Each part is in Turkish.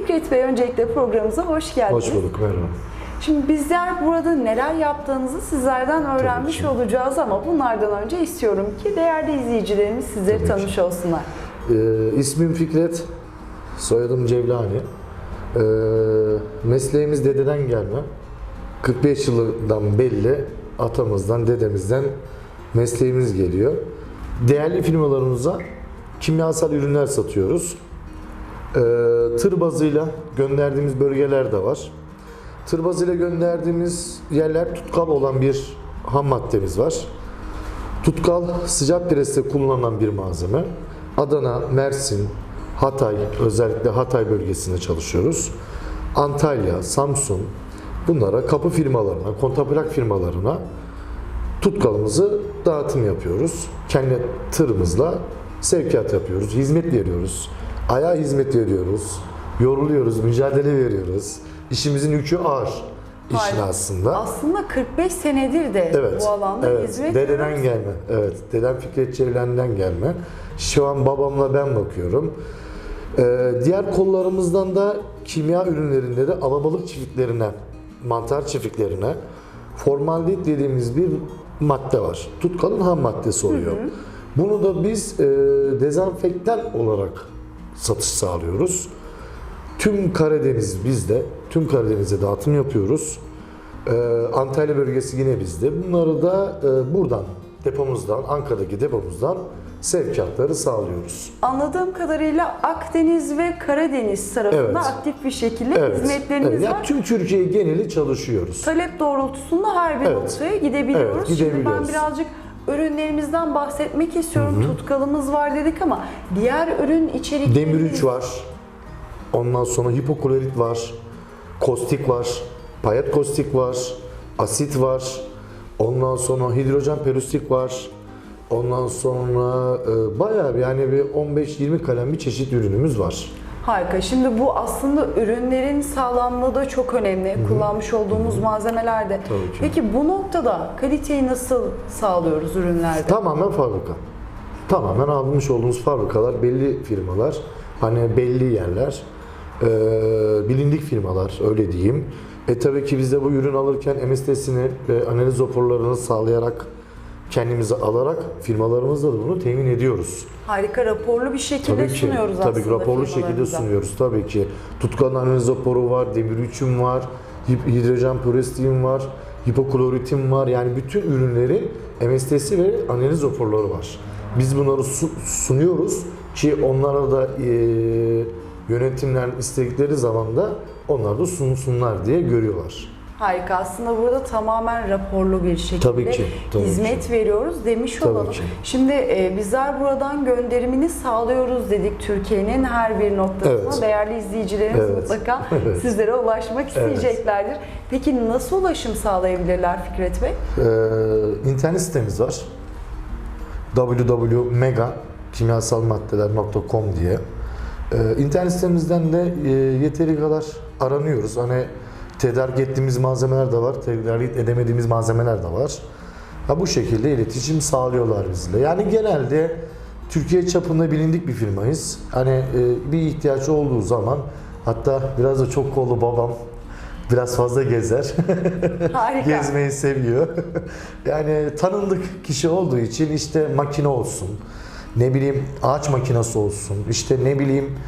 Fikret Bey öncelikle programımıza hoş geldiniz. Hoş bulduk, merhaba. Şimdi bizler burada neler yaptığınızı sizlerden öğrenmiş olacağız ama bunlardan önce istiyorum ki değerli izleyicilerimiz sizleri Tabii ki. tanımış olsunlar. Ee, ismim Fikret, soyadım Cevlani. Ee, mesleğimiz dededen gelme. 45 yılından belli atamızdan, dedemizden mesleğimiz geliyor. Değerli firmalarımıza kimyasal ürünler satıyoruz. Ee, tır bazıyla gönderdiğimiz bölgeler de var. Tır bazıyla gönderdiğimiz yerler tutkal olan bir ham maddemiz var. Tutkal sıcak preste kullanılan bir malzeme. Adana, Mersin, Hatay, özellikle Hatay bölgesinde çalışıyoruz. Antalya, Samsun, bunlara kapı firmalarına, kontaplak firmalarına tutkalımızı dağıtım yapıyoruz. Kendi tırımızla sevkiyat yapıyoruz, hizmet veriyoruz. Ayağa hizmet veriyoruz, yoruluyoruz, mücadele veriyoruz. İşimizin yükü ağır işin Harika. aslında. Aslında 45 senedir de Evet. bu alanda evet. hizmet Dededen veriyoruz. gelme. Evet. Dedem Fikret Çevren'den gelme. Şu an babamla ben bakıyorum. Ee, diğer kollarımızdan da kimya ürünlerinde de alabalık çiftliklerine, mantar çiftliklerine formaldehit dediğimiz bir madde var. Tutkalın ham maddesi oluyor. Bunu da biz e, dezenfektan olarak satış sağlıyoruz. Tüm Karadeniz bizde. Tüm Karadeniz'e dağıtım yapıyoruz. Ee, Antalya bölgesi yine bizde. Bunları da e, buradan, depomuzdan, Ankara'daki depomuzdan sevkiyatları sağlıyoruz. Anladığım kadarıyla Akdeniz ve Karadeniz tarafında Evet. aktif bir şekilde hizmetleriniz evet. Ya var. tüm Türkiye geneli çalışıyoruz. Talep doğrultusunda her bir Evet. noktaya gidebiliyoruz. Evet, Şimdi ben gidebiliyoruz. birazcık ürünlerimizden bahsetmek istiyorum. Tutkalımız var dedik ama diğer ürün içeriklerimiz... Demir 3 var. Ondan sonra hipoklorit var. Kostik var. Payet kostik var. Asit var. Ondan sonra hidrojen perustik var. Ondan sonra e, bayağı bir yani bir 15-20 kalem bir çeşit ürünümüz var. Harika. Şimdi bu aslında ürünlerin sağlamlığı da çok önemli. Kullanmış olduğumuz malzemelerde. Tabii ki. Peki bu noktada kaliteyi nasıl sağlıyoruz ürünlerde? Tamamen fabrika. Tamamen almış olduğumuz fabrikalar belli firmalar. Hani belli yerler. e, bilindik firmalar öyle diyeyim. E tabii ki biz de bu ürün alırken MST'sini ve analiz raporlarını sağlayarak kendimize alarak firmalarımızla da bunu temin ediyoruz. Harika raporlu bir şekilde Tabii ki, sunuyoruz tabii aslında ki raporlu şekilde sunuyoruz tabii ki. Tutkan analiz raporu var, demir üçüm var, hidrojen perostin var, hipokloritim var. Yani bütün ürünlerin MST'si ve analiz raporları var. Biz bunları su- sunuyoruz ki onlara da eee yönetimler istedikleri zaman da onlar da sunsunlar diye görüyorlar. Harika. Aslında burada tamamen raporlu bir şekilde Tabii ki, tabii hizmet veriyoruz demiş Tabii olalım. ki. Şimdi e, bizler buradan gönderimini sağlıyoruz dedik Türkiye'nin her bir noktasına. Evet. Değerli izleyicilerimiz Evet. mutlaka Evet. sizlere ulaşmak isteyeceklerdir. Peki nasıl ulaşım sağlayabilirler Fikret Bey? Ee, internet sitemiz var. www.mega.kimyasalmaddeler.com diye. Ee, internet sitemizden de e, yeteri kadar aranıyoruz. Hani tedarik ettiğimiz malzemeler de var, tedarik edemediğimiz malzemeler de var. Ha, bu şekilde iletişim sağlıyorlar bizle. Yani genelde Türkiye çapında bilindik bir firmayız. Hani e, bir ihtiyaç olduğu zaman hatta biraz da çok kollu babam biraz fazla gezer. Harika. Gezmeyi seviyor. yani tanındık kişi olduğu için işte makine olsun, ne bileyim ağaç makinesi olsun, işte ne bileyim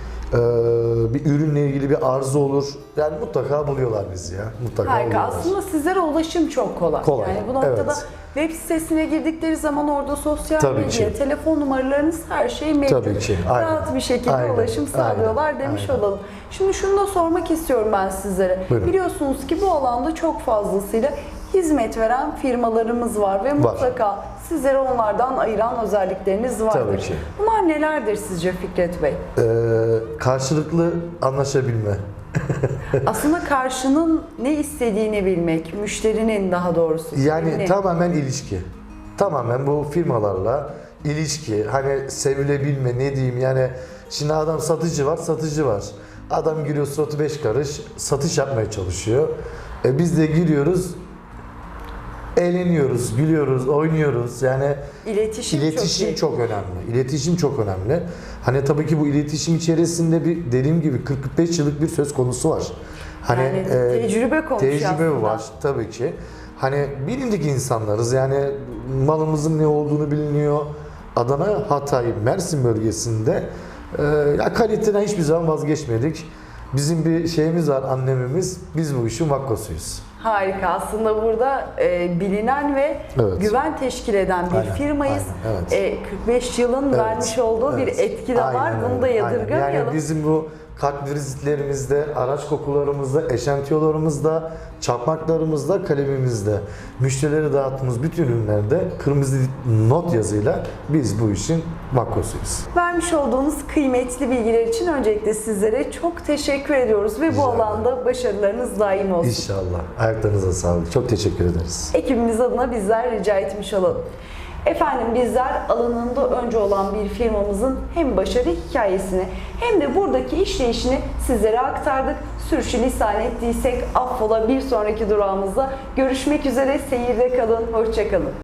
bir ürünle ilgili bir arıza olur. Yani mutlaka buluyorlar bizi ya. Mutlaka Harika. buluyorlar. Aslında sizlere ulaşım çok kolay. Kolay, Yani bu noktada evet. web sitesine girdikleri zaman orada sosyal Tabii medya, ki. telefon numaralarınız her şey mevcut. Tabii ki, aynen. Rahat bir şekilde Aynen, ulaşım sağlıyorlar aynen, demiş aynen. olalım. Şimdi şunu da sormak istiyorum ben sizlere. Buyurun. Biliyorsunuz ki bu alanda çok fazlasıyla hizmet veren firmalarımız var ve mutlaka sizlere onlardan ayıran özellikleriniz vardır. Tabii ki. Bunlar nelerdir sizce Fikret Bey? Eee, karşılıklı anlaşabilme. Aslında karşının ne istediğini bilmek, müşterinin daha doğrusu. Yani tamamen ilişki. Tamamen bu firmalarla ilişki. Hani sevilebilme ne diyeyim yani şimdi adam satıcı var satıcı var. Adam giriyor suratı beş karış satış yapmaya çalışıyor. E biz de giriyoruz eğleniyoruz, gülüyoruz, oynuyoruz. Yani İletişim, İletişim çok çok, önemli. İletişim çok önemli. Hani tabii ki bu iletişim içerisinde bir dediğim gibi 45 yıllık bir söz konusu var. Hani Yani tecrübe konuşuyor Tecrübe aslında. var tabii ki. Hani bilindik insanlarız. Yani malımızın ne olduğunu biliniyor. Adana, Hatay, Mersin bölgesinde e, ya kaliteden hiçbir zaman vazgeçmedik. Bizim bir şeyimiz var annemimiz. Biz bu işin vakkosuyuz. Harika. Aslında burada e, bilinen ve Evet. güven teşkil eden bir Aynen, firmayız. aynen, evet. E, 45 yılın Evet, vermiş olduğu bir evet. etki de var. Aynen Bunu öyle, da aynen. yadırgamayalım. Yani bizim bu kart vizitlerimizde, araç kokularımızda, eşantiyolarımızda, çakmaklarımızda, kalemimizde, müşterilere dağıttığımız bütün ürünlerde kırmızı not yazıyla biz bu işin makrosuyuz. Vermiş olduğunuz kıymetli bilgiler için öncelikle sizlere çok teşekkür ediyoruz ve bu ederim. alanda başarılarınız daim olsun. İnşallah. Ayaklarınıza sağlık. Çok teşekkür ederiz. Ekibimiz adına bizler rica etmiş olalım. Efendim bizler alanında önce olan bir firmamızın hem başarı hikayesini hem de buradaki işleyişini sizlere aktardık. Sürçülisan ettiysek affola bir sonraki durağımızda görüşmek üzere. Seyirde kalın, hoşçakalın.